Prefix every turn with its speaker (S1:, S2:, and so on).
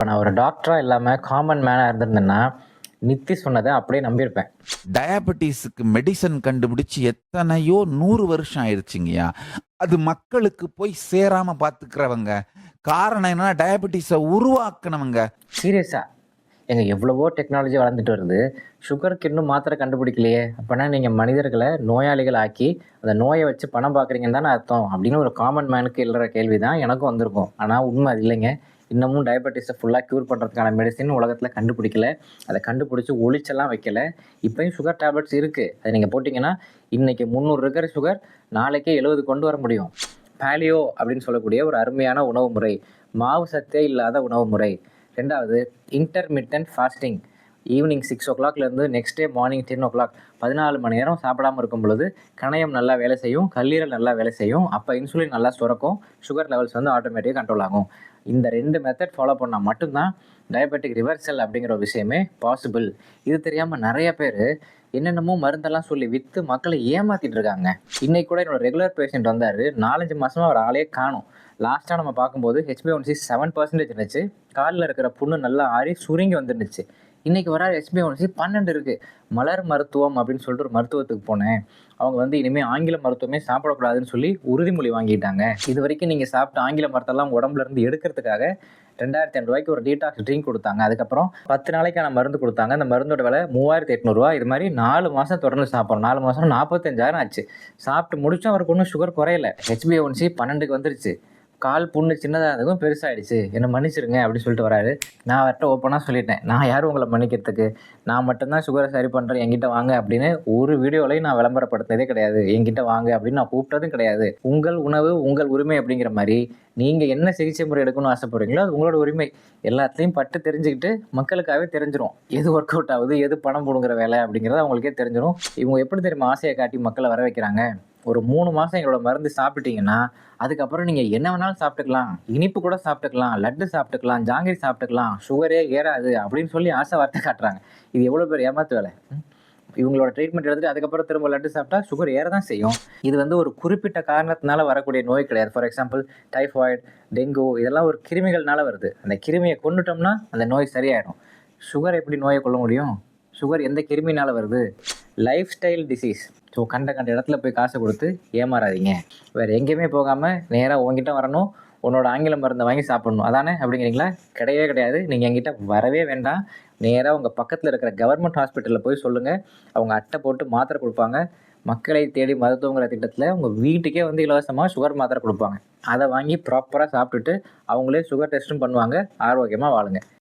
S1: இப்போ நான் ஒரு டாக்டராக இல்லாமல் காமன் மேனாக இருந்திருந்தேன்னா நித்தி சொன்னதை அப்படியே நம்பியிருப்பேன்.
S2: டயபெட்டிஸுக்கு மெடிசன் கண்டுபிடிச்சு எத்தனையோ நூறு வருஷம் ஆயிடுச்சுங்கய்யா அது மக்களுக்கு போய் சேராம பாத்துக்கிறவங்க. காரணம் என்னன்னா டயபெட்டிஸை உருவாக்குனவங்க.
S1: சீரியஸாக எங்க எவ்வளவோ டெக்னாலஜி வளர்ந்துட்டு வருது. சுகருக்கு இன்னும் மாத்திரை கண்டுபிடிக்கலையே. அப்போனா நீங்கள் மனிதர்களை நோயாளிகள் ஆக்கி அந்த நோயை வச்சு பணம் பார்க்குறீங்கன்னு தானே அர்த்தம். அப்படின்னு ஒரு காமன் மேனுக்கு எழுற கேள்வி தான் எனக்கும் வந்திருக்கும். ஆனால் உண்மை அது இல்லைங்க. இன்னமும் டயபெட்டிஸை ஃபுல்லாக க்யூர் பண்ணுறதுக்கான மெடிசின் உலகத்தில் கண்டுபிடிக்கல. அதை கண்டுபிடிச்சி ஒளிச்செல்லாம் வைக்கல. இப்போயும் சுகர் டேப்லெட்ஸ் இருக்குது அதை நீங்கள் போட்டிங்கன்னா இன்றைக்கி முந்நூறு இருக்கிற சுகர் நாளைக்கே எழுபது கொண்டு வர முடியும். பேலியோ அப்படின்னு சொல்லக்கூடிய ஒரு அருமையான உணவு முறை. மாவு சத்தே இல்லாத உணவு முறை. ரெண்டாவது இன்டர்மிட்டன்ட் ஃபாஸ்டிங் ஈவினிங் சிக்ஸ் ஓ கிளாக்லேருந்து next day morning ten o'clock. பதினாலு மணி நேரம் சாப்பிடாம இருக்கும் பொழுது கணையம் நல்லா வேலை செய்யும் கல்லீரல் நல்லா வேலை செய்யும் அப்போ இன்சுலின் நல்லா சுரக்கும் சுகர் லெவல்ஸ் வந்து ஆட்டோமேட்டிக்காக கண்ட்ரோல் ஆகும். இந்த ரெண்டு மெத்தட் ஃபாலோ பண்ணால் மட்டும்தான் டயபெட்டிக் ரிவர்சல் அப்படிங்கிற ஒரு விஷயமே பாசிபிள் இது தெரியாமல் நிறைய பேர் என்னென்னமோ மருந்தெல்லாம் சொல்லி விற்று மக்களை ஏமாத்திட்டு இருக்காங்க. இன்னைக்கு கூட என்னோட ரெகுலர் பேஷண்ட் வந்தார். நாலஞ்சு மாதமாக அவர் ஆளே காணும். லாஸ்ட்டாக நம்ம பார்க்கும்போது HB one C seven percentage இருந்துச்சு. காலில் இருக்கிற புண்ணு நல்லா ஆறி சுருங்கி வந்துருந்துச்சு. இன்னைக்கு வர எஸ்பிஐ ஒன்சி பன்னெண்டு இருக்கு. மலர் மருத்துவம் அப்படின்னு சொல்லிட்டு ஒரு மருத்துவத்துக்கு போனேன். அவங்க வந்து இனிமேல் ஆங்கில மருத்துவமே சாப்பிடக்கூடாதுன்னு சொல்லி உறுதிமொழி வாங்கிட்டாங்க. இது வரைக்கும் நீங்கள் சாப்பிட்ட ஆங்கில மருத்தெல்லாம் உடம்புல இருந்து எடுக்கிறதுக்காக ரெண்டாயிரத்தி ஐநூறு ரூபாய்க்கு ஒரு டீடாக்ஸ் ட்ரிங்க் கொடுத்தாங்க. அதுக்கப்புறம் பத்து நாளைக்கான மருந்து கொடுத்தாங்க. அந்த மருந்தோட விலை மூவாயிரத்தி எட்நூறுவா இது மாதிரி நாலு மாதம் தொடர்ந்து சாப்பிட்றோம் நாலு மாதம் நாற்பத்தஞ்சாயிரம் ஆச்சு. சாப்பிட்டு முடிச்சும் அவருக்கு ஒன்றும் சுகர் குறையல. ஹெச்பிஓன்சி பன்னெண்டுக்கு வந்துருச்சு. கால் புண்ணு சின்னதாக இருந்ததும் பெருசாகிடுச்சு என்னை மன்னிச்சிருங்க அப்படின்னு சொல்லிட்டு வராரு. நான் அவர்கிட்ட ஓப்பனாக சொல்லிட்டேன். நான் யார் உங்களை மன்னிக்கிறதுக்கு? நான் மட்டும்தான் சுகரை சரி பண்ணுறேன் என்கிட்ட வாங்க அப்படின்னு ஒரு வீடியோலையும் நான் விளம்பரப்படுத்தினதே கிடையாது. என்கிட்ட வாங்க அப்படின்னு நான் கூப்பிட்டதும் கிடையாது. உங்கள் உணவு உங்கள் உரிமை அப்படிங்கிற மாதிரி நீங்கள் என்ன சிகிச்சை முறை எடுக்கணும்னு ஆசைப்படுறீங்களோ அது உங்களோட உரிமை. எல்லாத்தையும் பட்டு தெரிஞ்சுக்கிட்டு மக்களுக்காகவே தெரிஞ்சிடும் எது ஒர்க் அவுட் ஆகுது? எது பணம் போடுங்கிற வேலை அப்படிங்கிறது அவங்களுக்கே தெரிஞ்சிடும் இவங்க எப்படி தெரியுமா ஆசையை காட்டி மக்களை வர வைக்கிறாங்க? ஒரு மூணு மாதம் எங்களோட மருந்து சாப்பிட்டீங்கன்னா அதுக்கப்புறம் நீங்கள் என்ன வேணாலும் சாப்பிட்டுக்கலாம். இனிப்பு கூட சாப்பிட்டுக்கலாம் லட்டு சாப்பிட்டுக்கலாம் ஜாங்கிரி சாப்பிட்டுக்கலாம் சுகரே ஏறாது அப்படின்னு சொல்லி ஆசை வார்த்தை காட்டுறாங்க. இது எவ்வளோ பேர் ஏமாத்து வேலை? இவங்களோட ட்ரீட்மெண்ட் எடுத்துட்டு அதுக்கப்புறம் திரும்ப லட்டு சாப்பிட்டா சுகர் ஏற தான் செய்யும். இது வந்து ஒரு குறிப்பிட்ட காரணத்தினால வரக்கூடிய நோய் கிடையாது. ஃபார் எக்ஸாம்பிள் டைஃபாய்டு டெங்கு இதெல்லாம் ஒரு கிருமிகள்னால வருது. அந்த கிருமியை கொண்டுட்டோம்னா அந்த நோய் சரியாயிடும். சுகர் எப்படி நோயை கொள்ள முடியும்? சுகர் எந்த கிருமினால வருது? லைஃப் ஸ்டைல் டிசீஸ் ஸோ கண்ட கண்ட இடத்துல போய் காசை கொடுத்து ஏமாறாதீங்க. வேறு எங்கேயுமே போகாமல் நேராக உங்ககிட்ட வரணும். உன்னோட ஆங்கில மருந்தை வாங்கி சாப்பிடணும். அதானே? அப்படிங்கிறீங்களா? கிடையவே கிடையாது. நீங்கள் என்கிட்ட வரவே வேண்டாம். நேராக உங்கள் பக்கத்தில் இருக்கிற கவர்மெண்ட் ஹாஸ்பிட்டலில் போய் சொல்லுங்கள் அவங்க அட்டை போட்டு மாத்திரை கொடுப்பாங்க. மக்களை தேடி மருத்துவங்கிற திட்டத்தில் உங்கள் வீட்டுக்கே வந்து இலவசமாக சுகர் மாத்திரை கொடுப்பாங்க. அதை வாங்கி ப்ராப்பராக சாப்பிட்டுட்டு அவங்களே சுகர் டெஸ்ட்டும் பண்ணுவாங்க. ஆரோக்கியமாக வாழுங்க.